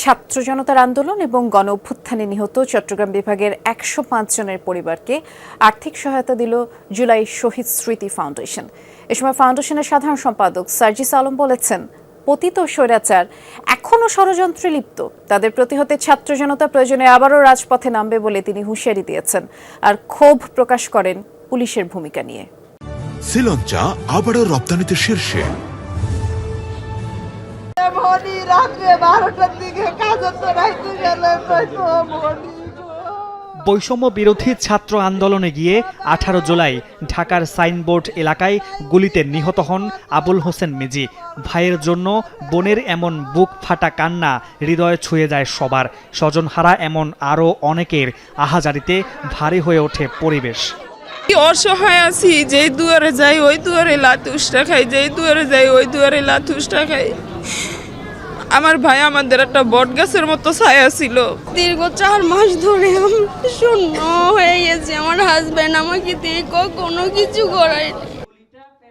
ছাত্র জনতার আন্দোলন এবং গণ অভ্যুত্থানে নিহত চট্টগ্রাম বিভাগের একশো পাঁচ জনের পরিবারকে আর্থিক সহায়তা দিল জুলাই শহীদ স্মৃতি ফাউন্ডেশন। এ সময় ফাউন্ডেশনের সাধারণ সম্পাদক সার্জিস আলম বলেছেন, পতিত স্বৈরাচার এখনও ষড়যন্ত্রে লিপ্ত। তাদের প্রতিহতে ছাত্র জনতা প্রয়োজনে আবারও রাজপথে নামবে বলে তিনি হুঁশিয়ারি দিয়েছেন। আর ক্ষোভ প্রকাশ করেন পুলিশের ভূমিকা নিয়ে। শ্রীলঞ্চা আবারও রপ্তানিতে শীর্ষে। মনি রাত্রে বারোটার দিকে কাজে তো রাইতে গেলে নয়তো মনি বৈষম্য বিরোধী ছাত্র আন্দোলনে গিয়ে আঠারো জুলাই ঢাকার সাইনবোর্ড এলাকায় গুলিতে নিহত হন আবুল হোসেন মিজি। ভাইয়ের জন্য বোনের এমন বুক ফাটা কান্না হৃদয় ছুঁয়ে যায় সবার। স্বজনহারা এমন আরও অনেকের আহাজারিতে ভারী হয়ে ওঠে পরিবেশ। কি অসহায় আছি যেই দুয়ারে যাই ওই দুয়ারে লাতুসটা খাই যেই দুয়ারে যাই ওই দুয়ারে লাতুসটা খাই। আমার ভাই আমাদের একটা বট গাছের মতো ছায়া ছিল। দীর্ঘ চার মাস ধরে আমি শূন্য হয়ে গেছি। আমার হাজব্যান্ড আমাকে দিয়ে কোনো কিছু করায়নি।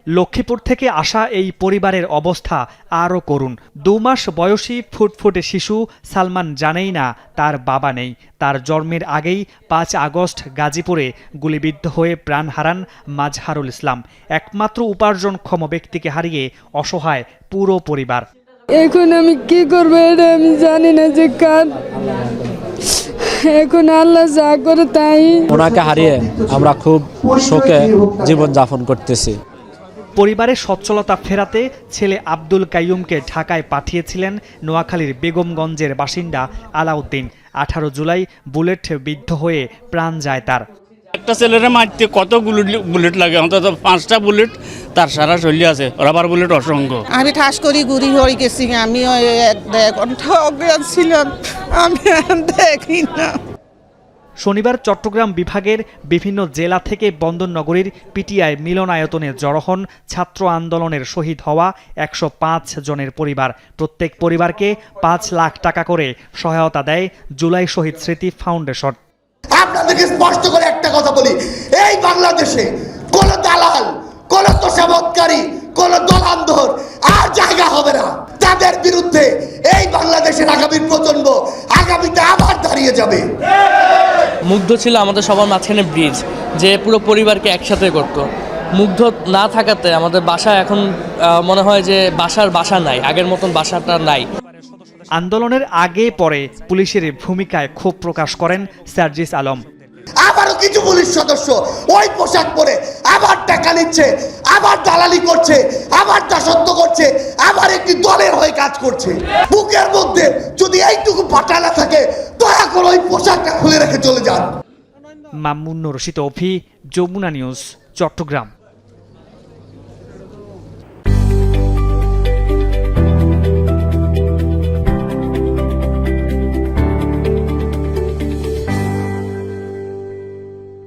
লক্ষ্মীপুর থেকে আসা এই পরিবারের অবস্থা আরও করুন দু মাস বয়সী ফুটফুটে শিশু সালমান জানেই না তার বাবা নেই। তার জন্মের আগেই পাঁচ আগস্ট গাজীপুরে গুলিবিদ্ধ হয়ে প্রাণ হারান মাজহারুল ইসলাম। একমাত্র উপার্জনক্ষম ব্যক্তিকে হারিয়ে অসহায় পুরো পরিবার। এখন আমি কি করব এটা আমি জানি না যে কার। এখন আল্লাহ যা করে তাই। ওনাকে হারিয়ে আমরা খুব শোকে জীবন যাপন করতেছি। পরিবারের সচ্ছলতা ফেরাতে ছেলে আব্দুল কাইয়ুমকে ঢাকায় পাঠিয়েছিলেন নোয়াখালীর বেগমগঞ্জের বাসিন্দা আলাউদ্দিন। আঠারো জুলাই বুলেট বিদ্ধ হয়ে প্রাণ যায় তার। একটা ছেলেরে মারতে কত বুলেট বুলেট লাগে? অন্তত পাঁচটা বুলেট তার সারা শৈলী আছে। রাবার বুলেট অসংখ্য। আমি ঠাস করি গুড়ি হয়ে গেছি। আমি অজ্ঞান ছিলাম। আমি দেখি না শনিবার চট্টগ্রাম বিভাগের বিভিন্ন জেলা থেকে বন্দরনগরীর পিটিআই মিলনায়তনে জড়ো হন ছাত্র আন্দোলনের শহীদ হওয়া একশো পাঁচ জনের পরিবার। প্রত্যেক পরিবারকে পাঁচ লাখ টাকা করে সহায়তা দেয় জুলাই শহীদ স্মৃতি ফাউন্ডেশন। আপনাদেরকে স্পষ্ট কথা বলি। এই বাংলাদেশে কোন দালাল কোন তোষামতকারী কোন দলান্ধর আর জায়গা হবে না। তাদের বিরুদ্ধে এই বাংলাদেশের আগামী প্রজন্ম আগামীতে আবার দাঁড়িয়ে যাবে। মুগ্ধ ছিল আমাদের সবার মাঝখানে ব্রিজ যে পুরো পরিবারকে একসাথে করতো। মুগ্ধ না থাকাতে আমাদের বাসা এখন আহ, মনে হয় যে বাসার বাসা নাই আগের মতন বাসাটা নাই। আন্দোলনের আগে পরে পুলিশের ভূমিকায় ক্ষোভ প্রকাশ করেন সার্জিস আলম। আবারও কিছু পুলিশ সদস্য ওই পোশাক পরে আবার টাকা নিচ্ছে, আবার দালালি করছে, আবার দাসত্ব করছে, আবার একটি দলের হয়ে কাজ করছে। বুকের মধ্যে যদি এইটুকু পাটালা থাকে, দয়া করে ওই পোশাকটা খুলে রেখে চলে যান। মামুন রশিদ অফি, যমুনা নিউজ, চট্টগ্রাম।